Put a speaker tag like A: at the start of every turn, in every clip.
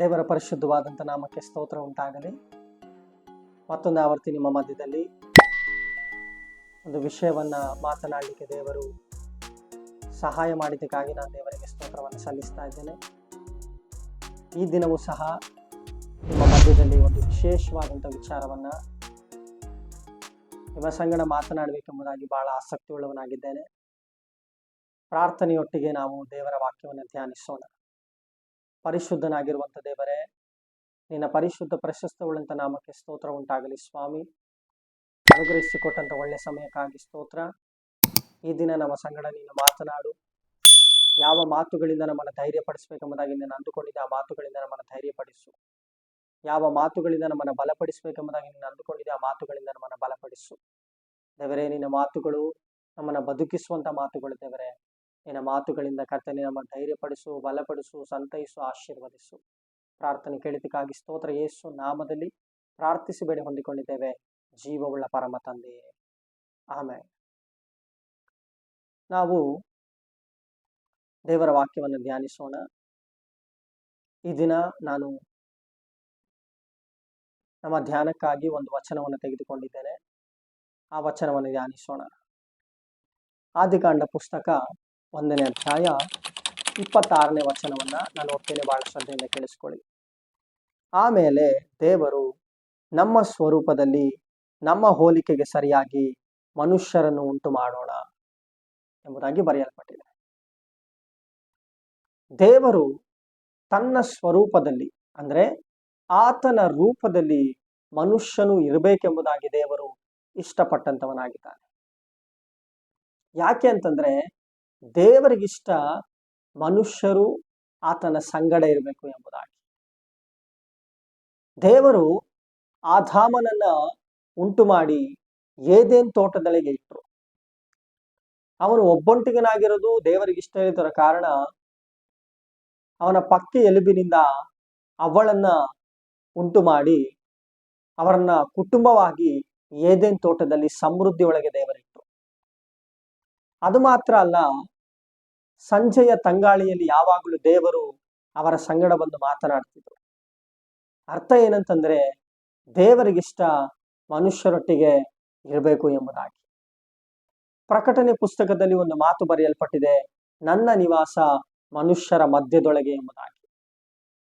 A: ದೇವರ ಪರಿಶುದ್ಧವಾದಂಥ ನಾಮಕ್ಕೆ ಸ್ತೋತ್ರ ಉಂಟಾಗಲಿ. ಮತ್ತೊಂದು ಆವರ್ತಿ ನಿಮ್ಮ ಮಧ್ಯದಲ್ಲಿ. ಒಂದು ವಿಷಯವನ್ನು ಮಾತನಾಡಲಿಕ್ಕೆ ದೇವರು ಸಹಾಯ ಮಾಡಿದ್ದಕ್ಕಾಗಿ ನಾನು ದೇವರಿಗೆ ಸ್ತೋತ್ರವನ್ನು ಸಲ್ಲಿಸ್ತಾ ಇದ್ದೇನೆ. ಈ ದಿನವೂ ಸಹ ನಿಮ್ಮ ಮಧ್ಯದಲ್ಲಿ ಒಂದು ವಿಶೇಷವಾದಂಥ ವಿಚಾರವನ್ನು ನಿಮ್ಮ ಸಂಗಡ ಮಾತನಾಡಬೇಕೆಂಬುದಾಗಿ ಬಹಳ ಆಸಕ್ತಿ ಉಳ್ಳವನಾಗಿದ್ದೇನೆ ಪ್ರಾರ್ಥನೆಯೊಟ್ಟಿಗೆ ನಾವು ದೇವರ ವಾಕ್ಯವನ್ನು ಧ್ಯಾನಿಸೋಣ. ಪರಿಶುದ್ಧನಾಗಿರುವಂಥ ದೇವರೇ, ನಿನ್ನ ಪರಿಶುದ್ಧ ಪ್ರಶಸ್ತವುಳ್ಳಂಥ ನಾಮಕ್ಕೆ ಸ್ತೋತ್ರ ಉಂಟಾಗಲಿ ಸ್ವಾಮಿ. ಅನುಗ್ರಹಿಸಿಕೊಟ್ಟಂಥ ಒಳ್ಳೆ ಸಮಯಕ್ಕಾಗಿ ಸ್ತೋತ್ರ. ಈ ದಿನ ನಮ್ಮ ಸಂಗಡ ನೀನು ಮಾತನಾಡು. ಯಾವ ಮಾತುಗಳಿಂದ ನಮ್ಮನ್ನು ಧೈರ್ಯಪಡಿಸಬೇಕೆಂಬುದಾಗಿ ನೀನು ಅಂದುಕೊಂಡಿದ್ದೆ, ಆ ಮಾತುಗಳಿಂದ ನಮ್ಮನ್ನು ಧೈರ್ಯಪಡಿಸು. ಯಾವ ಮಾತುಗಳಿಂದ ನಮ್ಮನ್ನು ಬಲಪಡಿಸಬೇಕೆಂಬುದಾಗಿ ನೀನು ಅಂದುಕೊಂಡಿದ್ದೆ, ಆ ಮಾತುಗಳಿಂದ ನಮ್ಮನ್ನು ಬಲಪಡಿಸು. ದೇವರೇ, ನಿನ್ನ ಮಾತುಗಳು ನಮ್ಮನ್ನು ಬದುಕಿಸುವಂಥ ಮಾತುಗಳು ದೇವರೇ. ನಿನ್ನ ಮಾತುಗಳಿಂದ ಕರ್ತನೆ ನಮ್ಮ ಧೈರ್ಯಪಡಿಸು, ಬಲಪಡಿಸು, ಸಂತೈಸು, ಆಶೀರ್ವದಿಸು. ಪ್ರಾರ್ಥನೆ ಕೇಳಿದಕ್ಕಾಗಿ ಸ್ತೋತ್ರ. ಯೇಸು ನಾಮದಲ್ಲಿ ಪ್ರಾರ್ಥಿಸಿ ಬೇಡಿ ಹೊಂದಿಕೊಂಡಿದ್ದೇವೆ. ಜೀವವುಳ್ಳ ಪರಮ ತಂದೆಯೇ. ಆಮೇಲೆ ನಾವು ದೇವರ ವಾಕ್ಯವನ್ನು ಧ್ಯಾನಿಸೋಣ. ಈ ದಿನ ನಾನು ನಮ್ಮ ಧ್ಯಾನಕ್ಕಾಗಿ ಒಂದು ವಚನವನ್ನು ತೆಗೆದುಕೊಂಡಿದ್ದೇನೆ. ಆ ವಚನವನ್ನು ಧ್ಯಾನಿಸೋಣ. ಆದಿಕಾಂಡ ಪುಸ್ತಕ ಒಂದನೇ ಅಧ್ಯಾಯ ಇಪ್ಪತ್ತಾರನೇ ವಚನವನ್ನ ನಾನು ಓದ್ತೇನೆ ಬಹಳ ಶ್ರದ್ಧೆಯಿಂದ ಕೇಳಿಸ್ಕೊಳ್ಳಿ. ಆಮೇಲೆ ದೇವರು ನಮ್ಮ ಸ್ವರೂಪದಲ್ಲಿ ನಮ್ಮ ಹೋಲಿಕೆಗೆ ಸರಿಯಾಗಿ ಮನುಷ್ಯರನ್ನು ಉಂಟು ಮಾಡೋಣ ಎಂಬುದಾಗಿ ಬರೆಯಲ್ಪಟ್ಟಿದೆ. ದೇವರು ತನ್ನ ಸ್ವರೂಪದಲ್ಲಿ ಅಂದ್ರೆ ಆತನ ರೂಪದಲ್ಲಿ ಮನುಷ್ಯನು ಇರಬೇಕೆಂಬುದಾಗಿ ದೇವರು ಇಷ್ಟಪಟ್ಟಂತವನಾಗಿದ್ದಾನೆ. ಯಾಕೆ ಅಂತಂದ್ರೆ ದೇವರಿಗಿಷ್ಟ ಮನುಷ್ಯರು ಆತನ ಸಂಗಡ ಇರಬೇಕು ಎಂಬುದಾಗಿ. ದೇವರು ಆಧಾಮನನ್ನ ಉಂಟು ಮಾಡಿ ಏದೇನ್ ತೋಟದೊಳಗೆ ಇಟ್ಟರು ಅವನು ಒಬ್ಬೊಂಟಿಗನಾಗಿರೋದು ದೇವರಿಗೆ ಇಷ್ಟ ಇದ್ದರ ಕಾರಣ ಅವನ ಪಕ್ಕೆ ಎಲುಬಿನಿಂದ ಅವಳನ್ನ ಉಂಟು ಮಾಡಿ ಅವರನ್ನ ಕುಟುಂಬವಾಗಿ ಏದೇನ್ ತೋಟದಲ್ಲಿ ಸಮೃದ್ಧಿ ಒಳಗೆ ದೇವರಿಟ್ಟರು ಅದು ಮಾತ್ರ ಅಲ್ಲ ಸಂಜೆಯ ತಂಗಾಳಿಯಲ್ಲಿ ಯಾವಾಗಲೂ ದೇವರು ಅವರ ಸಂಗಡ ಬಂದು ಮಾತನಾಡ್ತಿದ್ರು. ಅರ್ಥ ಏನಂತಂದ್ರೆ, ದೇವರಿಗಿಷ್ಟ ಮನುಷ್ಯರೊಟ್ಟಿಗೆ ಇರಬೇಕು ಎಂಬುದಾಗಿ. ಪ್ರಕಟಣೆ ಪುಸ್ತಕದಲ್ಲಿ ಒಂದು ಮಾತು ಬರೆಯಲ್ಪಟ್ಟಿದೆ, ನನ್ನ ನಿವಾಸ ಮನುಷ್ಯರ ಮಧ್ಯದೊಳಗೆ ಎಂಬುದಾಗಿ.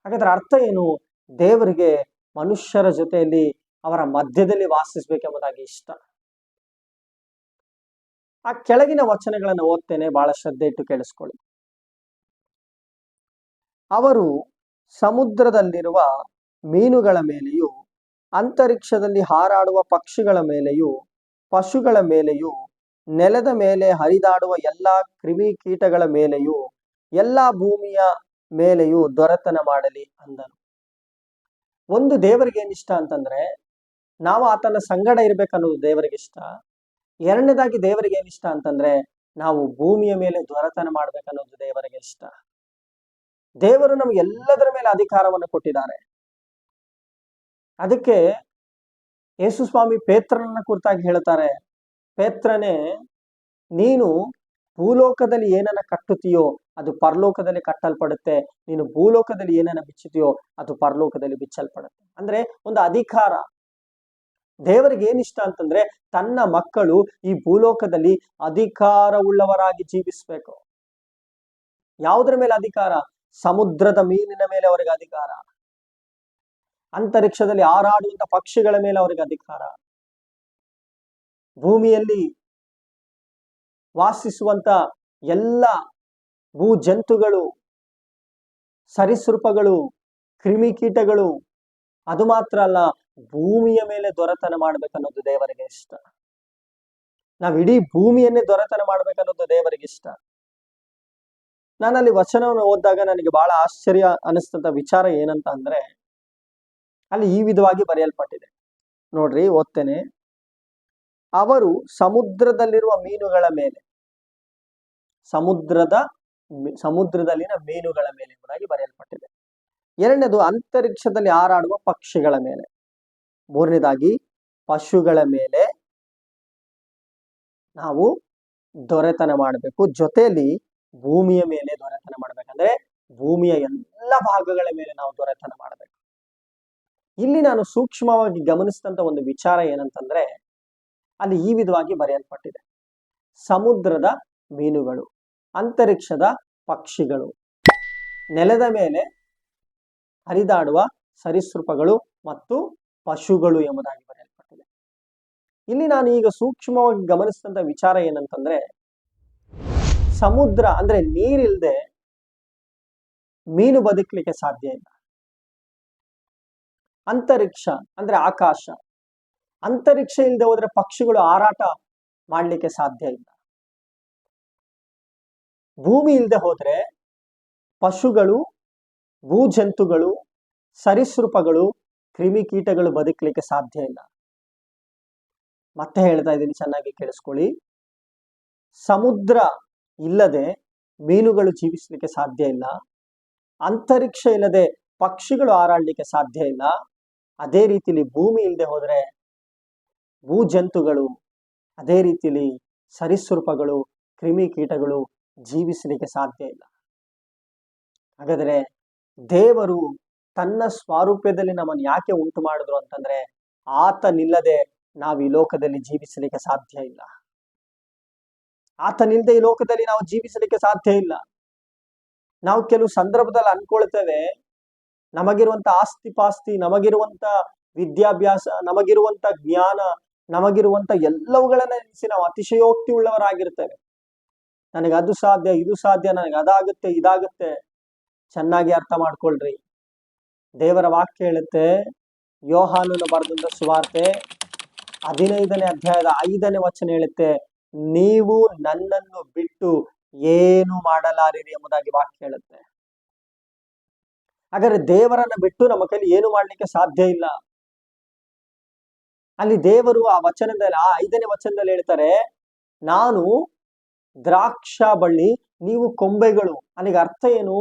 A: ಹಾಗಾದ್ರೆ ಅರ್ಥ ಏನು? ದೇವರಿಗೆ ಮನುಷ್ಯರ ಜೊತೆಯಲ್ಲಿ ಅವರ ಮಧ್ಯದಲ್ಲಿ ವಾಸಿಸಬೇಕೆಂಬುದಾಗಿ ಇಷ್ಟ. ಆ ಕೆಳಗಿನ ವಚನಗಳನ್ನು ಓದ್ತೇನೆ ಬಹಳ ಶ್ರದ್ಧೆ ಇಟ್ಟು ಕೇಳಿಸ್ಕೊಳ್ಳಿ. ಅವರು ಸಮುದ್ರದಲ್ಲಿರುವ ಮೀನುಗಳ ಮೇಲೆಯೂ, ಅಂತರಿಕ್ಷದಲ್ಲಿ ಹಾರಾಡುವ ಪಕ್ಷಿಗಳ ಮೇಲೆಯೂ, ಪಶುಗಳ ಮೇಲೆಯೂ, ನೆಲದ ಮೇಲೆ ಹರಿದಾಡುವ ಎಲ್ಲಾ ಕ್ರಿಮಿ ಕೀಟಗಳ ಮೇಲೆಯೂ, ಎಲ್ಲಾ ಭೂಮಿಯ ಮೇಲೆಯೂ ದೊರೆತನ ಮಾಡಲಿ ಅಂದನು ಒಂದು ದೇವರಿಗೆ ಏನಿಷ್ಟ ಅಂತಂದ್ರೆ, ನಾವು ಆತನ ಸಂಗಡ ಇರ್ಬೇಕನ್ನೋದು ದೇವರಿಗೆ ಇಷ್ಟ ಎರಡನೇದಾಗಿ ದೇವರಿಗೆ ಏನಿಷ್ಟ ಅಂತಂದ್ರೆ ನಾವು ಭೂಮಿಯ ಮೇಲೆ ದೊರೆತನ ಮಾಡ್ಬೇಕನ್ನೋದು ದೇವರಿಗೆ ಇಷ್ಟ. ದೇವರು ನಮ್ಗೆ ಎಲ್ಲದರ ಮೇಲೆ ಅಧಿಕಾರವನ್ನು ಕೊಟ್ಟಿದ್ದಾರೆ. ಅದಕ್ಕೆ ಯೇಸು ಸ್ವಾಮಿ ಪೇತ್ರನನ್ನ ಕುರಿತಾಗಿ ಹೇಳ್ತಾರೆ, ಪೇತ್ರನೇ, ನೀನು ಭೂಲೋಕದಲ್ಲಿ ಏನನ್ನ ಕಟ್ಟುತ್ತೀಯೋ ಅದು ಪರಲೋಕದಲ್ಲಿ ಕಟ್ಟಲ್ಪಡುತ್ತೆ, ನೀನು ಭೂಲೋಕದಲ್ಲಿ ಏನನ್ನ ಬಿಚ್ಚುತ್ತೀಯೋ ಅದು ಪರಲೋಕದಲ್ಲಿ ಬಿಚ್ಚಲ್ಪಡುತ್ತೆ. ಅಂದ್ರೆ ಒಂದು ಅಧಿಕಾರ. ದೇವರಿಗೆ ಏನಿಷ್ಟ ಅಂತಂದ್ರೆ ತನ್ನ ಮಕ್ಕಳು ಈ ಭೂಲೋಕದಲ್ಲಿ ಅಧಿಕಾರವುಳ್ಳವರಾಗಿ ಜೀವಿಸ್ಬೇಕು. ಯಾವುದರ ಮೇಲೆ ಅಧಿಕಾರ? ಸಮುದ್ರದ ಮೀನಿನ ಮೇಲೆ ಅವರಿಗೆ ಅಧಿಕಾರ. ಅಂತರಿಕ್ಷದಲ್ಲಿ ಹಾರಾಡುವಂತ ಪಕ್ಷಿಗಳ ಮೇಲೆ ಅವರಿಗೆ ಅಧಿಕಾರ. ಭೂಮಿಯಲ್ಲಿ ವಾಸಿಸುವಂತ ಎಲ್ಲ ಭೂ ಜಂತುಗಳು ಸರಿಸೃಪಗಳು, ಕ್ರಿಮಿಕೀಟಗಳು ಅದು ಮಾತ್ರ ಅಲ್ಲ, ಭೂಮಿಯ ಮೇಲೆ ದೊರೆತನ ಮಾಡ್ಬೇಕನ್ನೋದು ದೇವರಿಗೆ ಇಷ್ಟ. ನಾವ್ ಇಡೀ ಭೂಮಿಯನ್ನೇ ದೊರೆತನ ಮಾಡ್ಬೇಕನ್ನೋದು ದೇವರಿಗೆ ಇಷ್ಟ. ನಾನಲ್ಲಿ ವಚನವನ್ನು ಓದಿದಾಗ ನನಗೆ ಬಹಳ ಆಶ್ಚರ್ಯ ಅನಿಸ್ತಂತ ವಿಚಾರ ಏನಂತ ಅಂದ್ರೆ, ಅಲ್ಲಿ ಈ ವಿಧವಾಗಿ ಬರೆಯಲ್ಪಟ್ಟಿದೆ. ನೋಡ್ರಿ, ಓದ್ತೇನೆ. ಅವರು ಸಮುದ್ರದಲ್ಲಿರುವ ಮೀನುಗಳ ಮೇಲೆ, ಸಮುದ್ರದ ಸಮುದ್ರದಲ್ಲಿನ ಮೀನುಗಳ ಮೇಲೆ ಎಂಬುದಾಗಿ ಬರೆಯಲ್ಪಟ್ಟಿದೆ. ಎರಡನೇದು ಅಂತರಿಕ್ಷದಲ್ಲಿ ಹಾರಾಡುವ ಪಕ್ಷಿಗಳ ಮೇಲೆ. ಮೂರನೇದಾಗಿ ಪಶುಗಳ ಮೇಲೆ ನಾವು ದೊರೆತನ ಮಾಡಬೇಕು. ಜೊತೆಯಲ್ಲಿ ಭೂಮಿಯ ಮೇಲೆ ದೊರೆತನ ಮಾಡಬೇಕಂದ್ರೆ ಭೂಮಿಯ ಎಲ್ಲ ಭಾಗಗಳ ಮೇಲೆ ನಾವು ದೊರೆತನ ಮಾಡಬೇಕು. ಇಲ್ಲಿ ನಾನು ಸೂಕ್ಷ್ಮವಾಗಿ ಗಮನಿಸಿದಂತ ಒಂದು ವಿಚಾರ ಏನಂತಂದ್ರೆ ಅಲ್ಲಿ ಈ ವಿಧವಾಗಿ ಬರೆಯಲ್ಪಟ್ಟಿದೆ. ಸಮುದ್ರದ ಮೀನುಗಳು, ಅಂತರಿಕ್ಷದ ಪಕ್ಷಿಗಳು, ನೆಲದ ಮೇಲೆ ಹರಿದಾಡುವ ಸರೀಸೃಪಗಳು ಮತ್ತು ಪಶುಗಳು ಎಂಬುದಾಗಿ ಬರೆಯಲ್ಪಟ್ಟಿದೆ. ಇಲ್ಲಿ ನಾನು ಈಗ ಸೂಕ್ಷ್ಮವಾಗಿ ಗಮನಿಸಿದಂತ ವಿಚಾರ ಏನಂತಂದ್ರೆ, ಸಮುದ್ರ ಅಂದ್ರೆ ನೀರಿಲ್ದೆ ಮೀನು ಬದುಕಲಿಕ್ಕೆ ಸಾಧ್ಯ ಇಲ್ಲ. ಅಂತರಿಕ್ಷ ಅಂದ್ರೆ ಆಕಾಶ. ಅಂತರಿಕ್ಷ ಇಲ್ಲದೆ ಹೋದ್ರೆ ಪಕ್ಷಿಗಳು ಹಾರಾಟ ಮಾಡಲಿಕ್ಕೆ ಸಾಧ್ಯ ಇಲ್ಲ. ಭೂಮಿ ಇಲ್ಲದೆ ಹೋದ್ರೆ ಪಶುಗಳು ಭೂಜಂತುಗಳು, ಸರೀಸೃಪಗಳು, ಕ್ರಿಮಿಕೀಟಗಳು ಬದುಕಲಿಕ್ಕೆ ಸಾಧ್ಯ ಇಲ್ಲ. ಮತ್ತೆ ಹೇಳ್ತಾ ಇದ್ದೀನಿ, ಚೆನ್ನಾಗಿ ಕೇಳಿಸ್ಕೊಳ್ಳಿ. ಸಮುದ್ರ ಇಲ್ಲದೆ ಮೀನುಗಳು ಜೀವಿಸಲಿಕ್ಕೆ ಸಾಧ್ಯ ಇಲ್ಲ. ಅಂತರಿಕ್ಷ ಇಲ್ಲದೆ ಪಕ್ಷಿಗಳು ಹಾರಾಡ್ಲಿಕ್ಕೆ ಸಾಧ್ಯ ಇಲ್ಲ. ಅದೇ ರೀತಿಲಿ ಭೂಮಿ ಇಲ್ಲದೆ ಹೋದ್ರೆ ಭೂಜಂತುಗಳು, ಅದೇ ರೀತಿಲಿ ಸರೀಸೃಪಗಳು, ಕ್ರಿಮಿಕೀಟಗಳು ಜೀವಿಸಲಿಕ್ಕೆ ಸಾಧ್ಯ ಇಲ್ಲ. ಹಾಗಾದ್ರೆ ದೇವರು ತನ್ನ ಸ್ವಾರೂಪ್ಯದಲ್ಲಿ ನಮ್ಮನ್ನು ಯಾಕೆ ಉಂಟು ಮಾಡಿದ್ರು ಅಂತಂದ್ರೆ ಆತನಿಲ್ಲದೆ ನಾವು ಈ ಲೋಕದಲ್ಲಿ ಜೀವಿಸಲಿಕ್ಕೆ ಸಾಧ್ಯ ಇಲ್ಲ. ಆತನಿಲ್ಲದೆ ಈ ಲೋಕದಲ್ಲಿ ನಾವು ಜೀವಿಸಲಿಕ್ಕೆ ಸಾಧ್ಯ ಇಲ್ಲ. ನಾವು ಕೆಲವು ಸಂದರ್ಭದಲ್ಲಿ ಅನ್ಕೊಳ್ತೇವೆ, ನಮಗಿರುವಂತ ಆಸ್ತಿ ಪಾಸ್ತಿ ನಮಗಿರುವಂತ ವಿದ್ಯಾಭ್ಯಾಸ, ನಮಗಿರುವಂತ ಜ್ಞಾನ, ನಮಗಿರುವಂತ ಎಲ್ಲವುಗಳನ್ನ ನೆನೆಸಿ ನಾವು ಅತಿಶಯೋಕ್ತಿ ಉಳ್ಳವರಾಗಿರ್ತೇವೆ. ನನಗೆ ಅದು ಸಾಧ್ಯ, ಇದು ಸಾಧ್ಯ, ನನಗೆ ಅದಾಗುತ್ತೆ, ಇದಾಗುತ್ತೆ. ಚೆನ್ನಾಗಿ ಅರ್ಥ ಮಾಡ್ಕೊಳ್ರಿ. ದೇವರ ವಾಕ್ಯ ಹೇಳುತ್ತೆ, ಯೋಹಾನನು ಬರೆದಂತ ಸುವಾರ್ತೆ ಹದಿನೈದನೇ ಅಧ್ಯಾಯದ ಐದನೇ ವಚನ ಹೇಳುತ್ತೆ, ನೀವು ನನ್ನನ್ನು ಬಿಟ್ಟು ಏನು ಮಾಡಲಾರಿರಿ ಎಂಬುದಾಗಿ ವಾಕ್ಯ ಹೇಳುತ್ತೆ. ಹಾಗಾದ್ರೆ ದೇವರನ್ನ ಬಿಟ್ಟು ನಮ್ಮ ಕೈಲಿ ಏನು ಮಾಡ್ಲಿಕ್ಕೆ ಸಾಧ್ಯ ಇಲ್ಲ. ಅಲ್ಲಿ ದೇವರು ಆ ವಚನದಲ್ಲಿ, ಆ ಐದನೇ ವಚನದಲ್ಲಿ ಹೇಳ್ತಾರೆ, ನಾನು ದ್ರಾಕ್ಷ ಬಳ್ಳಿ ನೀವು ಕೊಂಬೆಗಳು. ಅಲ್ಲಿಗೆ ಅರ್ಥ ಏನು?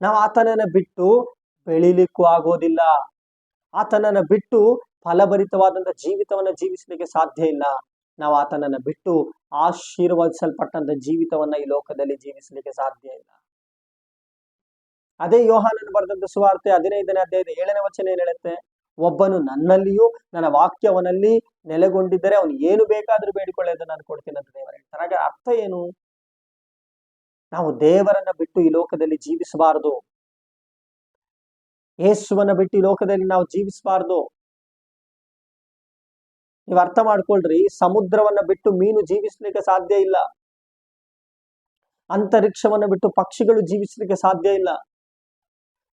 A: ನಾವು ಆತನನ್ನ ಬಿಟ್ಟು ಬೆಳಿಲಿಕ್ಕೂ ಆಗೋದಿಲ್ಲ. ಆತನನ್ನ ಬಿಟ್ಟು ಫಲಭರಿತವಾದಂಥ ಜೀವಿತವನ್ನ ಜೀವಿಸಲಿಕ್ಕೆ ಸಾಧ್ಯ ಇಲ್ಲ. ನಾವು ಆತನನ್ನ ಬಿಟ್ಟು ಆಶೀರ್ವದಿಸಲ್ಪಟ್ಟಂಥ ಜೀವಿತವನ್ನ ಈ ಲೋಕದಲ್ಲಿ ಜೀವಿಸಲಿಕ್ಕೆ ಸಾಧ್ಯ ಇಲ್ಲ. ಅದೇ ಯೋಹಾನನ್ನು ಬರೆದಂತ ಸುವಾರ್ತೆ ಹದಿನೈದನೇ ಅಧ್ಯಾಯದ ಏಳನೇ ವಚನ ಏನ್ ಹೇಳುತ್ತೆ? ಒಬ್ಬನು ನನ್ನಲ್ಲಿಯೂ ನನ್ನ ವಾಕ್ಯವನಲ್ಲಿ ನೆಲೆಗೊಂಡಿದ್ದರೆ ಅವನು ಏನು ಬೇಕಾದ್ರೂ ಬೇಡಿಕೊಳ್ಳೋದು ನಾನು ಕೊಡ್ತೀನಿ ಅಂತ ದೇವರು ಹೇಳ್ತಾರೆ. ಹಾಗೆ ಅರ್ಥ ಏನು? ನಾವು ದೇವರನ್ನ ಬಿಟ್ಟು ಈ ಲೋಕದಲ್ಲಿ ಜೀವಿಸಬಾರದು. ಯೇಸುವನ್ನ ಬಿಟ್ಟು ಈ ಲೋಕದಲ್ಲಿ ನಾವು ಜೀವಿಸಬಾರದು. ನೀವು ಅರ್ಥ ಮಾಡ್ಕೊಳ್ರಿ, ಸಮುದ್ರವನ್ನ ಬಿಟ್ಟು ಮೀನು ಜೀವಿಸ್ಲಿಕ್ಕೆ ಸಾಧ್ಯ ಇಲ್ಲ. ಅಂತರಿಕ್ಷವನ್ನ ಬಿಟ್ಟು ಪಕ್ಷಿಗಳು ಜೀವಿಸಲಿಕ್ಕೆ ಸಾಧ್ಯ ಇಲ್ಲ.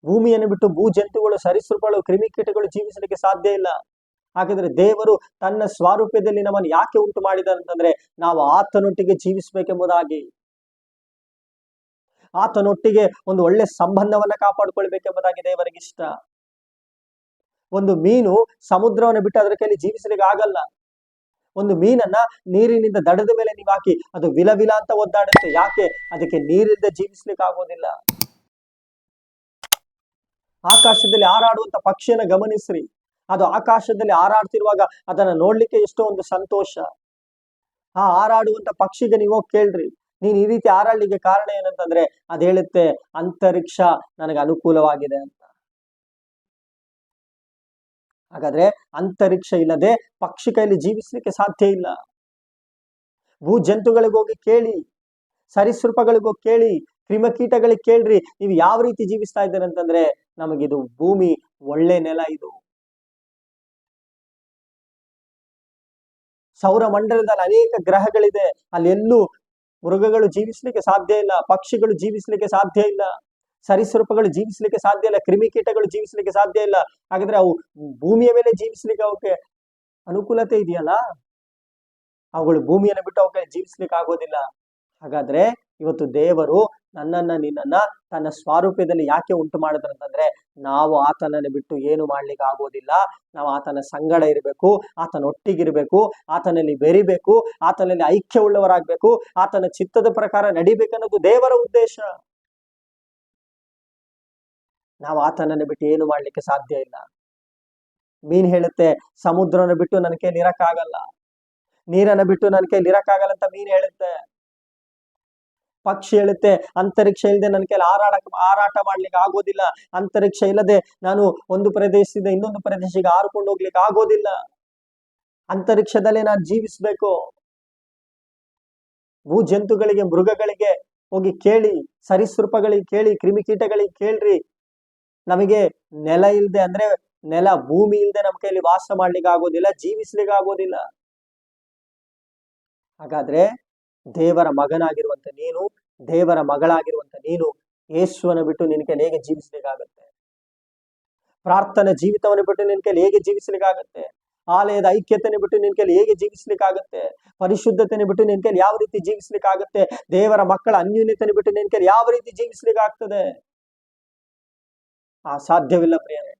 A: ಭೂಮಿಯನ್ನು ಬಿಟ್ಟು ಭೂ ಜಂತುಗಳು ಸರೀಸೃಪಗಳು, ಕ್ರಿಮಿಕೀಟಗಳು ಜೀವಿಸಲಿಕ್ಕೆ ಸಾಧ್ಯ ಇಲ್ಲ. ಹಾಗಾದ್ರೆ ದೇವರು ತನ್ನ ಸ್ವಾರೂಪ್ಯದಲ್ಲಿ ನಮ್ಮನ್ನು ಯಾಕೆ ಉಂಟು ಮಾಡಿದ ಅಂತಂದ್ರೆ, ನಾವು ಆತನೊಟ್ಟಿಗೆ ಜೀವಿಸಬೇಕೆಂಬುದಾಗಿ. ಆತನೊಟ್ಟಿಗೆ ಒಂದು ಒಳ್ಳೆ ಸಂಬಂಧವನ್ನ ಕಾಪಾಡಿಕೊಳ್ಬೇಕೆಂಬುದಾಗಿ ದೇವರಿಗೆ ಇಷ್ಟ ಒಂದು ಮೀನು ಸಮುದ್ರವನ್ನು ಬಿಟ್ಟು ಅದರ ಕೈಲಿ ಜೀವಿಸಲಿಕ್ಕೆ ಆಗಲ್ಲ. ಒಂದು ಮೀನನ್ನ ನೀರಿನಿಂದ ದಡದ ಮೇಲೆ ನೀವು ಹಾಕಿ ಅದು ವಿಲ ವಿಲ ಅಂತ ಒದ್ದಾಡುತ್ತೆ. ಯಾಕೆ? ಅದಕ್ಕೆ ನೀರಿಂದ ಜೀವಿಸ್ಲಿಕ್ಕೆ ಆಗೋದಿಲ್ಲ ಆಕಾಶದಲ್ಲಿ ಹಾರಾಡುವಂತ ಪಕ್ಷಿಯನ್ನ ಗಮನಿಸ್ರಿ. ಅದು ಆಕಾಶದಲ್ಲಿ ಹಾರಾಡ್ತಿರುವಾಗ ಅದನ್ನ ನೋಡ್ಲಿಕ್ಕೆ ಎಷ್ಟೋ ಒಂದು ಸಂತೋಷ. ಆ ಹಾರಾಡುವಂತ ಪಕ್ಷಿಗೆ ನೀವು ಕೇಳ್ರಿ. ನೀನ್ ಈ ರೀತಿ ಆರಾಳಿಗೆ ಕಾರಣ ಏನಂತಂದ್ರೆ ಅದ್ ಹೇಳುತ್ತೆ, ಅಂತರಿಕ್ಷ ನನಗೆ ಅನುಕೂಲವಾಗಿದೆ ಅಂತ. ಹಾಗಾದ್ರೆ ಅಂತರಿಕ್ಷ ಇಲ್ಲದೆ ಪಕ್ಷಿ ಕೈಲಿ ಜೀವಿಸ್ಲಿಕ್ಕೆ ಸಾಧ್ಯ ಇಲ್ಲ. ಭೂ ಜಂತುಗಳಿಗೋಗಿ ಕೇಳಿ ಸರಿಸೃಪಗಳಿಗೋಗಿ ಕೇಳಿ, ಕ್ರಿಮಕೀಟಗಳಿಗೆ ಕೇಳ್ರಿ, ನೀವು ಯಾವ ರೀತಿ ಜೀವಿಸ್ತಾ ಇದ್ದೀರ ಅಂತಂದ್ರೆ ನಮಗಿದು ಭೂಮಿ ಒಳ್ಳೆ ನೆಲ ಇದು. ಸೌರ ಮಂಡಲದಲ್ಲಿ ಅನೇಕ ಗ್ರಹಗಳಿದೆ ಅಲ್ಲಿ ಎಲ್ಲೂ ಮೃಗಗಳು ಜೀವಿಸ್ಲಿಕ್ಕೆ ಸಾಧ್ಯ ಇಲ್ಲ, ಪಕ್ಷಿಗಳು ಜೀವಿಸ್ಲಿಕ್ಕೆ ಸಾಧ್ಯ ಇಲ್ಲ, ಸರೀಸೃಪಗಳು ಜೀವಿಸ್ಲಿಕ್ಕೆ ಸಾಧ್ಯ ಇಲ್ಲ, ಕ್ರಿಮಿಕೀಟಗಳು ಜೀವಿಸ್ಲಿಕ್ಕೆ ಸಾಧ್ಯ ಇಲ್ಲ. ಹಾಗಾದ್ರೆ ಅವು ಭೂಮಿಯ ಮೇಲೆ ಜೀವಿಸ್ಲಿಕ್ಕೆ ಅವಕ್ಕೆ ಅನುಕೂಲತೆ ಇದೆಯಲ್ಲ? ಅವುಗಳು ಭೂಮಿಯನ್ನು ಬಿಟ್ಟು ಅವಕ್ಕೆ ಜೀವಿಸ್ಲಿಕ್ಕೆ ಆಗೋದಿಲ್ಲ. ಹಾಗಾದ್ರೆ ಇವತ್ತು ದೇವರು ನನ್ನನ್ನ ನಿನ್ನನ್ನ ತನ್ನ ಸ್ವರೂಪದಲ್ಲಿ ಯಾಕೆ ಉಂಟು ಮಾಡಿದ್ರಂತಂದ್ರೆ ನಾವು ಆತನನ್ನು ಬಿಟ್ಟು ಏನು ಮಾಡ್ಲಿಕ್ಕೆ ಆಗೋದಿಲ್ಲ. ನಾವು ಆತನ ಸಂಗಡ ಇರಬೇಕು ಆತನ ಒಟ್ಟಿಗಿರ್ಬೇಕು ಆತನಲ್ಲಿ ಬೆರಿಬೇಕು, ಆತನಲ್ಲಿ ಐಕ್ಯ ಉಳ್ಳವರಾಗಬೇಕು ಆತನ ಚಿತ್ತದ ಪ್ರಕಾರ ನಡಿಬೇಕನ್ನೋದು ದೇವರ ಉದ್ದೇಶ. ನಾವು ಆತನನ್ನು ಬಿಟ್ಟು ಏನು ಮಾಡ್ಲಿಕ್ಕೆ ಸಾಧ್ಯ ಇಲ್ಲ. ಮೀನ್ ಹೇಳುತ್ತೆ ಸಮುದ್ರನ ಬಿಟ್ಟು ನನ್ನ ಕೈಲಿ ನೀರನ್ನ ಬಿಟ್ಟು ನನ್ನ ಕೈಲಿ ಇರಕ್ಕಾಗಲ್ಲ ಅಂತ ಮೀನ್ ಹೇಳುತ್ತೆ. ಪಕ್ಷಿ ಹೇಳುತ್ತೆ, ಅಂತರಿಕ್ಷ ಇಲ್ಲದೆ ನನ್ನ ಕೈಲಿ ಹಾರಾಡಕ್, ಹಾರಾಟ ಮಾಡ್ಲಿಕ್ಕೆ ಆಗೋದಿಲ್ಲ. ಅಂತರಿಕ್ಷ ಇಲ್ಲದೆ ನಾನು ಒಂದು ಪ್ರದೇಶದಿಂದ ಇನ್ನೊಂದು ಪ್ರದೇಶಕ್ಕೆ ಹಾರಿಕೊಂಡು ಹೋಗ್ಲಿಕ್ಕೆ ಆಗೋದಿಲ್ಲ. ಅಂತರಿಕ್ಷದಲ್ಲೇ ನಾನು ಜೀವಿಸ್ಬೇಕು. ಭೂ ಜಂತುಗಳಿಗೆ ಮೃಗಗಳಿಗೆ ಹೋಗಿ ಕೇಳಿ, ಸರೀಸೃಪಗಳಿಗೆ ಕೇಳಿ, ಕ್ರಿಮಿಕೀಟಗಳಿಗೆ ಕೇಳ್ರಿ. ನಮಗೆ ನೆಲ ಇಲ್ಲದೆ ಅಂದ್ರೆ ನೆಲ, ಭೂಮಿ ಇಲ್ಲದೆ ನಮ್ಮ ಕೈಲಿ ವಾಸ ಮಾಡ್ಲಿಕ್ಕೆ ಆಗೋದಿಲ್ಲ, ಜೀವಿಸ್ಲಿಕ್ಕೆ ಆಗೋದಿಲ್ಲ. ಹಾಗಾದ್ರೆ ದೇವರ ಮಗನಾಗಿರುವಂತ ನೀನು ದೇವರ ಮಗಳಾಗಿರುವಂತ ನೀನು ಯೇಸುವನ ಬಿಟ್ಟು ನಿನ್ ಕೈಲಿ ಹೇಗೆ ಜೀವಿಸ್ಲಿಕ್ಕಾಗತ್ತೆ ಪ್ರಾರ್ಥನಾ ಜೀವಿತವನ್ನು ಬಿಟ್ಟು ನಿನ್ ಕೈಲಿ ಹೇಗೆ ಜೀವಿಸ್ಲಿಕ್ಕಾಗತ್ತೆ ಆಲಯದ ಐಕ್ಯತೆಯನ್ನು ಬಿಟ್ಟು ನಿನ್ ಕೈಲಿ ಹೇಗೆ ಜೀವಿಸ್ಲಿಕ್ಕಾಗತ್ತೆ ಪರಿಶುದ್ಧತೆಯನ್ನು ಬಿಟ್ಟು ನಿನ್ ಕೈಲಿ ಯಾವ ರೀತಿ ಜೀವಿಸ್ಲಿಕ್ಕಾಗತ್ತೆ ದೇವರ ಮಕ್ಕಳ ಅನ್ಯೂನ್ಯತೆಯನ್ನು ಬಿಟ್ಟು ನಿನ್ ಕೈಲಿ ಯಾವ ರೀತಿ ಜೀವಿಸ್ಲಿಕ್ಕಾಗ್ತದೆ ಆ ಸಾಧ್ಯವಿಲ್ಲ ಪ್ರಿಯರೇ.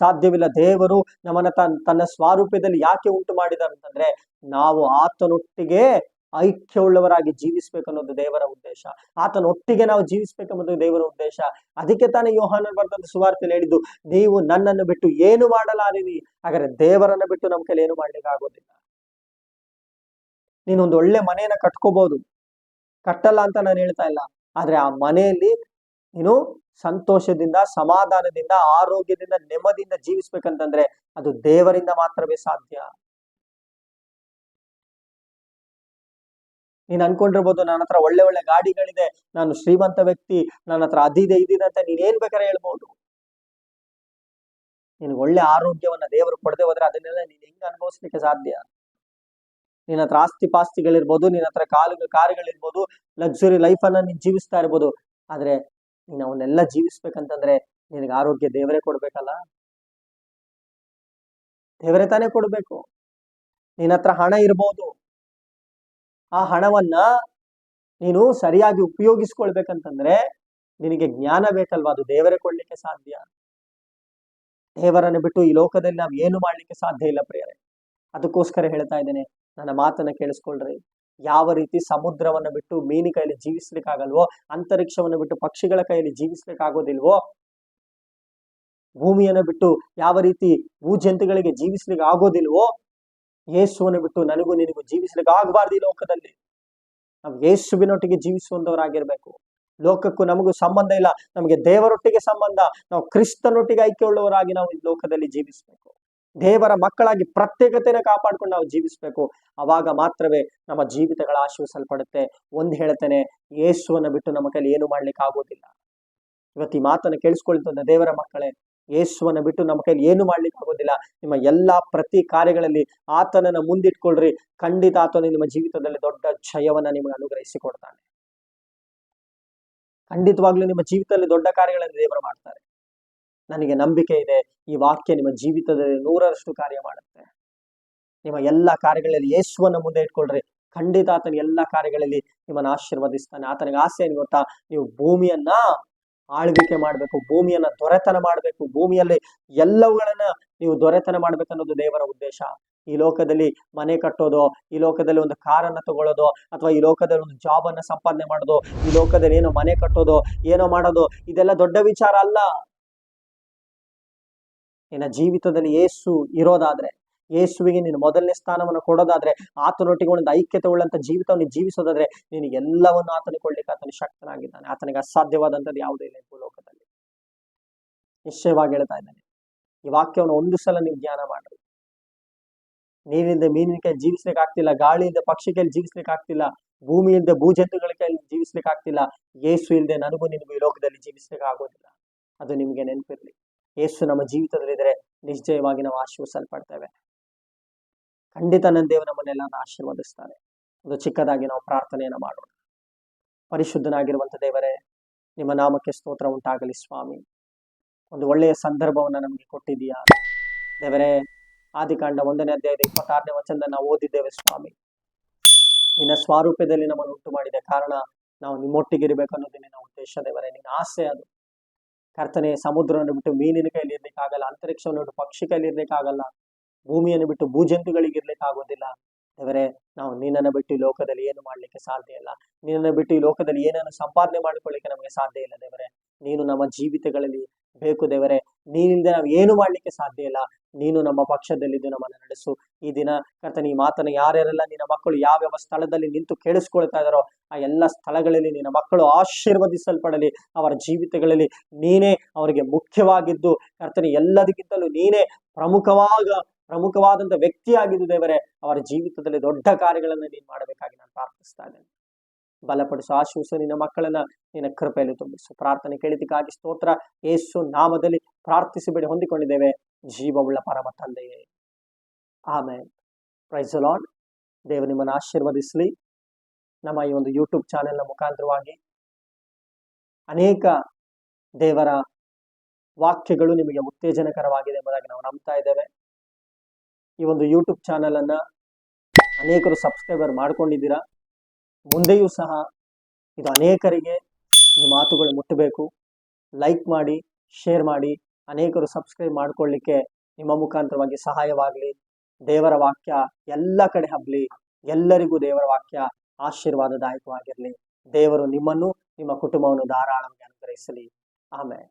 A: ಸಾಧ್ಯವಿಲ್ಲ. ದೇವರು ನಮ್ಮನ್ನ ತನ್ನ ತನ್ನ ಸ್ವಾರೂಪ್ಯದಲ್ಲಿ ಯಾಕೆ ಉಂಟು ಮಾಡಿದಾರೆ ಅಂತಂದ್ರೆ ನಾವು ಆತನೊಟ್ಟಿಗೆ ಐಕ್ಯವುಳ್ಳವರಾಗಿ ಜೀವಿಸ್ಬೇಕನ್ನೋದು ದೇವರ ಉದ್ದೇಶ. ಆತನೊಟ್ಟಿಗೆ ನಾವು ಜೀವಿಸಬೇಕೆಂಬುದು ದೇವರ ಉದ್ದೇಶ. ಅದಕ್ಕೆ ತಾನೇ ಯೋಹಾನ ಬರೆದಂತ ಸುವಾರ್ತೆಯಲ್ಲಿ ಹೇಳಿದ್ದು, ನೀವು ನನ್ನನ್ನು ಬಿಟ್ಟು ಏನು ಮಾಡಲಾರಿರಿ? ಆದರೆ ದೇವರನ್ನ ಬಿಟ್ಟು ನಮ್ಮ ಕೈಲಿ ಏನು ಮಾಡ್ಲಿಕ್ಕೆ ಆಗೋದಿಲ್ಲ. ನೀನೊಂದು ಒಳ್ಳೆ ಮನೆಯನ್ನ ಕಟ್ಕೋಬಹುದು ಕಟ್ಟಲ್ಲ ಅಂತ ನಾನು ಹೇಳ್ತಾ ಇಲ್ಲ. ಆದ್ರೆ ಆ ಮನೆಯಲ್ಲಿ ನೀನು ಸಂತೋಷದಿಂದ, ಸಮಾಧಾನದಿಂದ, ಆರೋಗ್ಯದಿಂದ, ನೆಮ್ಮದಿಯಿಂದ ಜೀವಿಸ್ಬೇಕಂತಂದ್ರೆ ಅದು ದೇವರಿಂದ ಮಾತ್ರವೇ ಸಾಧ್ಯ. ನೀನ್ ಅನ್ಕೊಂಡಿರ್ಬೋದು ನನ್ನ ಹತ್ರ ಒಳ್ಳೆ ಒಳ್ಳೆ ಗಾಡಿಗಳಿದೆ, ನಾನು ಶ್ರೀಮಂತ ವ್ಯಕ್ತಿ, ನನ್ನ ಹತ್ರ ಅದಿದೆ ಇದಿದೆ ಅಂತ ನೀನ್ ಏನ್ ಬೇಕಾದ್ರೆ ಹೇಳ್ಬೋದು. ನಿನಗೆ ಒಳ್ಳೆ ಆರೋಗ್ಯವನ್ನ ದೇವರು ಕೊಡದೆ ಹೋದ್ರೆ ಅದನ್ನೆಲ್ಲ ನೀನ್ ಹೆಂಗ್ ಅನುಭವಿಸ್ಲಿಕ್ಕೆ ಸಾಧ್ಯ? ನಿನ್ನ ಹತ್ರ ಆಸ್ತಿ ಪಾಸ್ತಿಗಳಿರ್ಬೋದು ನಿನ್ನ ಹತ್ರ ಕಾಲು ಕಾರುಗಳಿರ್ಬೋದು ಲಕ್ಸುರಿ ಲೈಫ್ ಅನ್ನ ನೀನ್ ಜೀವಿಸ್ತಾ ಇರ್ಬೋದು. ಆದ್ರೆ ನೀನು ಅವನ್ನೆಲ್ಲ ಜೀವಿಸ್ಬೇಕಂತಂದ್ರೆ ನಿನಗೆ ಆರೋಗ್ಯ ದೇವರೇ ಕೊಡ್ಬೇಕಲ್ಲ? ದೇವರೇ ತಾನೇ ಕೊಡ್ಬೇಕು. ನಿನ್ನ ಹತ್ರ ಹಣ ಇರ್ಬೋದು. ಆ ಹಣವನ್ನ ನೀನು ಸರಿಯಾಗಿ ಉಪಯೋಗಿಸ್ಕೊಳ್ಬೇಕಂತಂದ್ರೆ ನಿನಗೆ ಜ್ಞಾನ ಬೇಕಲ್ವಾ? ಅದು ದೇವರೇ ಕೊಡ್ಲಿಕ್ಕೆ ಸಾಧ್ಯ. ದೇವರನ್ನು ಬಿಟ್ಟು ಈ ಲೋಕದಲ್ಲಿ ನಾವು ಏನು ಮಾಡ್ಲಿಕ್ಕೆ ಸಾಧ್ಯ ಇಲ್ಲ ಪ್ರಿಯರೇ. ಅದಕ್ಕೋಸ್ಕರ ಹೇಳ್ತಾ ಇದ್ದೇನೆ, ನನ್ನ ಮಾತನ್ನ ಕೇಳಿಸ್ಕೊಳ್ರಿ. ಯಾವ ರೀತಿ ಸಮುದ್ರವನ್ನ ಬಿಟ್ಟು ಮೀನಿ ಕೈಯಲ್ಲಿ ಜೀವಿಸ್ಲಿಕ್ಕಾಗಲ್ವೋ, ಅಂತರಿಕ್ಷವನ್ನು ಬಿಟ್ಟು ಪಕ್ಷಿಗಳ ಕೈಯಲ್ಲಿ ಜೀವಿಸ್ಲಿಕ್ಕಾಗೋದಿಲ್ವೋ, ಭೂಮಿಯನ್ನು ಬಿಟ್ಟು ಯಾವ ರೀತಿ ಭೂ ಜಂತುಗಳಿಗೆ ಜೀವಿಸ್ಲಿಕ್ಕೆ ಆಗೋದಿಲ್ವೋ ಯೇಸುವನ್ನು ಬಿಟ್ಟು ನನಗೂ ನಿನಗೂ ಜೀವಿಸಲಿಕ್ಕೆ ಆಗಬಾರ್ದು ಈ ಲೋಕದಲ್ಲಿ. ನಾವು ಯೇಸುವಿನೊಟ್ಟಿಗೆ ಜೀವಿಸುವಂತವರಾಗಿರ್ಬೇಕು. ಲೋಕಕ್ಕೂ ನಮಗೂ ಸಂಬಂಧ ಇಲ್ಲ. ನಮಗೆ ದೇವರೊಟ್ಟಿಗೆ ಸಂಬಂಧ, ನಾವು ಕ್ರಿಸ್ತನೊಟ್ಟಿಗೆ ಐಕ್ಯವುಳ್ಳವರಾಗಿ ನಾವು ಈ ಲೋಕದಲ್ಲಿ ಜೀವಿಸಬೇಕು. ದೇವರ ಮಕ್ಕಳಾಗಿ ಪ್ರತ್ಯೇಕತೆಯನ್ನು ಕಾಪಾಡ್ಕೊಂಡು ನಾವು ಜೀವಿಸ್ಬೇಕು. ಅವಾಗ ಮಾತ್ರವೇ ನಮ್ಮ ಜೀವಿತಗಳ ಆಶ್ವಸಲ್ಪಡುತ್ತೆ ಒಂದು ಹೇಳ್ತೇನೆ, ಯೇಸುವನ್ನು ಬಿಟ್ಟು ನಮ್ಮ ಕೈಲಿ ಏನು ಮಾಡ್ಲಿಕ್ಕೆ ಆಗೋದಿಲ್ಲ ಇವತ್ತು ಈ ಮಾತನ್ನು ಕೇಳಿಸ್ಕೊಳ್ತಂದ ದೇವರ ಮಕ್ಕಳೇ ಯೇಸುವನ್ನ ಬಿಟ್ಟು ನಮ್ಮ ಕೈಯಲ್ಲಿ ಏನು ಮಾಡ್ಲಿಕ್ಕೆ ಆಗೋದಿಲ್ಲ. ನಿಮ್ಮ ಎಲ್ಲಾ ಪ್ರತಿ ಕಾರ್ಯಗಳಲ್ಲಿ ಆತನನ್ನ ಮುಂದಿಟ್ಕೊಳ್ರಿ. ಖಂಡಿತ ಆತನು ನಿಮ್ಮ ಜೀವಿತದಲ್ಲಿ ದೊಡ್ಡ ಜಯವನ್ನ ನಿಮಗೆ ಅನುಗ್ರಹಿಸಿ ಕೊಡ್ತಾನೆ ಖಂಡಿತವಾಗ್ಲೂ ನಿಮ್ಮ ಜೀವಿತದಲ್ಲಿ ದೊಡ್ಡ ಕಾರ್ಯಗಳನ್ನು ದೇವರು ಮಾಡ್ತಾರೆ. ನನಗೆ ನಂಬಿಕೆ ಇದೆ. ಈ ವಾಕ್ಯ ನಿಮ್ಮ ಜೀವಿತದಲ್ಲಿ ನೂರರಷ್ಟು ಕಾರ್ಯ ಮಾಡುತ್ತೆ. ನಿಮ್ಮ ಎಲ್ಲ ಕಾರ್ಯಗಳಲ್ಲಿ ಯೇಸುವನ್ನ ಮುಂದೆ ಇಟ್ಕೊಳ್ರಿ. ಖಂಡಿತ ಆತನ ಎಲ್ಲ ಕಾರ್ಯಗಳಲ್ಲಿ ನಿಮ್ಮನ್ನ ಆಶೀರ್ವದಿಸ್ತಾನೆ. ಆತನಿಗೆ ಆಸೆ ಏನು ಗೊತ್ತಾ? ನೀವು ಭೂಮಿಯನ್ನ ಆಳ್ವಿಕೆ ಮಾಡಬೇಕು, ಭೂಮಿಯನ್ನ ದೊರೆತನ ಮಾಡಬೇಕು, ಭೂಮಿಯಲ್ಲಿ ಎಲ್ಲವುಗಳನ್ನ ನೀವು ದೊರೆತನ ಮಾಡ್ಬೇಕನ್ನೋದು ದೇವರ ಉದ್ದೇಶ. ಈ ಲೋಕದಲ್ಲಿ ಮನೆ ಕಟ್ಟೋದು, ಈ ಲೋಕದಲ್ಲಿ ಒಂದು ಕಾರನ್ನ ತಗೊಳ್ಳೋದು, ಅಥವಾ ಈ ಲೋಕದಲ್ಲಿ ಒಂದು ಜಾಬ್ ಅನ್ನ ಸಂಪಾದನೆ ಮಾಡೋದು, ಈ ಲೋಕದಲ್ಲಿ ಏನೋ ಮನೆ ಕಟ್ಟೋದು, ಏನೋ ಮಾಡೋದು, ಇದೆಲ್ಲ ದೊಡ್ಡ ವಿಚಾರ ಅಲ್ಲ. ನಿನ್ನ ಜೀವಿತದಲ್ಲಿ ಏಸು ಇರೋದಾದ್ರೆ ಯೇಸುವಿಗೆ ನೀನು ಮೊದಲನೇ ಸ್ಥಾನವನ್ನು ಕೊಡೋದಾದ್ರೆ, ಆತನೊಟ್ಟಿಗೆ ಒಂದು ಐಕ್ಯತೆ ಉಳ್ಳಂತ ಜೀವಿತವನ್ನು ಜೀವಿಸೋದಾದ್ರೆ, ನೀನು ಎಲ್ಲವನ್ನು ಆತನಿಗೆ ಕೊಡ್ಲಿಕ್ಕೆ ಆತನ ಶಕ್ತನಾಗಿದ್ದಾನೆ. ಆತನಿಗೆ ಅಸಾಧ್ಯವಾದಂಥದ್ದು ಯಾವುದೇ ಇಲ್ಲ ಭೂಲೋಕದಲ್ಲಿ. ಲೋಕದಲ್ಲಿ ನಿಶ್ಚಯವಾಗಿ ಹೇಳ್ತಾ ಇದ್ದಾನೆ. ಈ ವಾಕ್ಯವನ್ನು ಒಂದು ಸಲ ನೀವು ಜ್ಞಾನ ಮಾಡ್ರಿ. ನೀರಿಂದ ಮೀನಿನ ಜೀವಿಸ್ಲಿಕ್ಕೆ ಆಗ್ತಿಲ್ಲ, ಗಾಳಿಯಿಂದ ಪಕ್ಷಿ ಕೈಲಿ ಜೀವಿಸ್ಲಿಕ್ಕೆ ಆಗ್ತಿಲ್ಲ, ಭೂಮಿಯಿಂದ ಭೂಜಂತುಗಳ ಕೈಲಿ ಜೀವಿಸ್ಲಿಕ್ಕೆ ಆಗ್ತಿಲ್ಲ ಏಸು ಇಲ್ಲದೆ ನನಗೂ ನಿನಗೂ ಈ ಲೋಕದಲ್ಲಿ ಜೀವಿಸ್ಲಿಕ್ಕೆ ಆಗೋದಿಲ್ಲ. ಅದು ನಿಮಗೆ ನೆನಪಿರ್ಲಿ. ಯೇಸು ನಮ್ಮ ಜೀವಿತದಲ್ಲಿದ್ರೆ ನಿಶ್ಚಯವಾಗಿ ನಾವು ಆಶೀರ್ವಿಸಲ್ಪಡ್ತೇವೆ ಖಂಡಿತ ನನ್ನ ದೇವ ನಮ್ಮನ್ನೆಲ್ಲ ಆಶೀರ್ವದಿಸ್ತಾನೆ. ಒಂದು ಚಿಕ್ಕದಾಗಿ ನಾವು ಪ್ರಾರ್ಥನೆಯನ್ನು ಮಾಡೋಣ. ಪರಿಶುದ್ಧನಾಗಿರುವಂಥ ದೇವರೇ, ನಿಮ್ಮ ನಾಮಕ್ಕೆ ಸ್ತೋತ್ರ ಉಂಟಾಗಲಿ ಸ್ವಾಮಿ. ಒಂದು ಒಳ್ಳೆಯ ಸಂದರ್ಭವನ್ನು ನಮಗೆ ಕೊಟ್ಟಿದೀಯಾ ದೇವರೇ, ಆದಿಕಾಂಡ ಒಂದನೇ ಅಧ್ಯಾಯದ ಇಪ್ಪತ್ತಾರನೇ ವಚನ ನಾವು ಓದಿದ್ದೇವೆ ಸ್ವಾಮಿ. ನಿನ್ನ ಸ್ವರೂಪದಲ್ಲಿ ನಮ್ಮನ್ನು ಉಂಟು ಮಾಡಿದ ಕಾರಣ ನಾವು ನಿಮ್ಮೊಟ್ಟಿಗಿರ್ಬೇಕು ಅನ್ನೋದು ನಿನ್ನ ಉದ್ದೇಶ ದೇವರೇ. ನಿನ್ನ ಆಸೆ ಅದು. ಕರ್ತನೆ, ಸಮುದ್ರವನ್ನು ಬಿಟ್ಟು ಮೀನಿನ ಕೈಲಿ ಇರ್ಲಿಕ್ಕಾಗಲ್ಲ, ಅಂತರಿಕ್ಷವನ್ನು ಬಿಟ್ಟು ಪಕ್ಷಿ ಕೈಲಿ ಇರ್ಲಿಕ್ಕೆ ಆಗಲ್ಲ ಭೂಮಿಯನ್ನು ಬಿಟ್ಟು ಭೂಜಂತುಗಳಿಗೆ ಇರ್ಲಿಕ್ಕೆ ಆಗೋದಿಲ್ಲ ದೇವರೇ, ನಾವು ನಿನ್ನನ್ನು ಬಿಟ್ಟು ಲೋಕದಲ್ಲಿ ಏನು ಮಾಡ್ಲಿಕ್ಕೆ ಸಾಧ್ಯ ಇಲ್ಲ. ನಿನ್ನನ್ನು ಬಿಟ್ಟು ಈ ಲೋಕದಲ್ಲಿ ಏನನ್ನು ಸಂಪಾದನೆ ಮಾಡಿಕೊಳ್ಳಿಕ್ಕೆ ನಮಗೆ ಸಾಧ್ಯ ಇಲ್ಲ ದೇವರೇ. ನೀನು ನಮ್ಮ ಜೀವಿತಗಳಲ್ಲಿ ಬೇಕು ದೇವರೇ. ನೀನಿಂದ ನಾವು ಏನು ಮಾಡ್ಲಿಕ್ಕೆ ಸಾಧ್ಯ ಇಲ್ಲ. ನೀನು ನಮ್ಮ ಪಕ್ಷದಲ್ಲಿದ್ದು ನಮ್ಮನ್ನು ನಡೆಸು. ಈ ದಿನ ಕರ್ತನ, ಈ ಮಾತನ್ನು ಯಾರ್ಯಾರೆಲ್ಲ ನಿನ್ನ ಮಕ್ಕಳು ಯಾವ್ಯಾವ ಸ್ಥಳದಲ್ಲಿ ನಿಂತು ಕೇಳಿಸ್ಕೊಳ್ತಾ ಇದಾರೋ ಆ ಎಲ್ಲ ಸ್ಥಳಗಳಲ್ಲಿ ನಿನ್ನ ಮಕ್ಕಳು ಆಶೀರ್ವದಿಸಲ್ಪಡಲಿ. ಅವರ ಜೀವಿತಗಳಲ್ಲಿ ನೀನೇ ಅವರಿಗೆ ಮುಖ್ಯವಾಗಿದ್ದು, ಕರ್ತನ, ಎಲ್ಲದಕ್ಕಿಂತಲೂ ನೀನೇ ಪ್ರಮುಖವಾಗ ಪ್ರಮುಖವಾದಂಥ ವ್ಯಕ್ತಿಯಾಗಿದ್ದು ದೇವರೇ, ಅವರ ಜೀವಿತದಲ್ಲಿ ದೊಡ್ಡ ಕಾರ್ಯಗಳನ್ನು ನೀನು ಮಾಡಬೇಕಾಗಿ ನಾನು ಪ್ರಾರ್ಥಿಸ್ತಾ ಇದ್ದೇನೆ. ಬಲಪಡಿಸು ಆಶೀರ್ವಿಸು ನಿನ್ನ ಮಕ್ಕಳನ್ನ, ನಿನ್ನ ಕೃಪೆಯಲ್ಲಿ ತುಂಬಿಸು. ಪ್ರಾರ್ಥನೆ ಕೇಳಿದಕ್ಕಾಗಿ ಸ್ತೋತ್ರ. ಏಸು ನಾಮದಲ್ಲಿ ಪ್ರಾರ್ಥಿಸಿಬೇಡಿ, ಹೊಂದಿಕೊಂಡಿದ್ದೇವೆ. ಜೀವವುಳ್ಳ ಪರಮ ತಂದೆಯೇ. ಆಮೇಲೆ ಪ್ರೈಸ್ ಲಾರ್ಡ್ ದೇವ ನಿಮ್ಮನ್ನು ಆಶೀರ್ವದಿಸಲಿ. ನಮ್ಮ ಈ ಒಂದು ಯೂಟ್ಯೂಬ್ ಚಾನೆಲ್ನ ಮುಖಾಂತರವಾಗಿ ಅನೇಕ ದೇವರ ವಾಕ್ಯಗಳು ನಿಮಗೆ ಉತ್ತೇಜನಕರವಾಗಿದೆ ಎಂಬುದಾಗಿ ನಾವು ನಂಬ್ತಾ ಇದ್ದೇವೆ. ಈ ಒಂದು ಯೂಟ್ಯೂಬ್ ಚಾನಲನ್ನು ಅನೇಕರು ಸಬ್ಸ್ಕ್ರೈಬರ್ ಮಾಡ್ಕೊಂಡಿದ್ದೀರಾ? ಮುಂದೆಯೂ ಸಹ ಇದು ಅನೇಕರಿಗೆ ಈ ಮಾತುಗಳು ಮುಟ್ಟಬೇಕು. ಲೈಕ್ ಮಾಡಿ ಶೇರ್ ಮಾಡಿ, ಅನೇಕರು ಸಬ್ಸ್ಕ್ರೈಬ್ ಮಾಡ್ಕೊಳ್ಳಿಕ್ಕೆ ನಿಮ್ಮ ಮುಖಾಂತರವಾಗಿ ಸಹಾಯವಾಗಲಿ. ದೇವರ ವಾಕ್ಯ ಎಲ್ಲ ಕಡೆ ಹಬ್ಬಲಿ ಎಲ್ಲರಿಗೂ ದೇವರ ವಾಕ್ಯ ಆಶೀರ್ವಾದದಾಯಕವಾಗಿರಲಿ. ದೇವರು ನಿಮ್ಮನ್ನು, ನಿಮ್ಮ ಕುಟುಂಬವನ್ನು ಧಾರಾಳವಾಗಿ ಅನುಗ್ರಹಿಸಲಿ. ಆಮೇಲೆ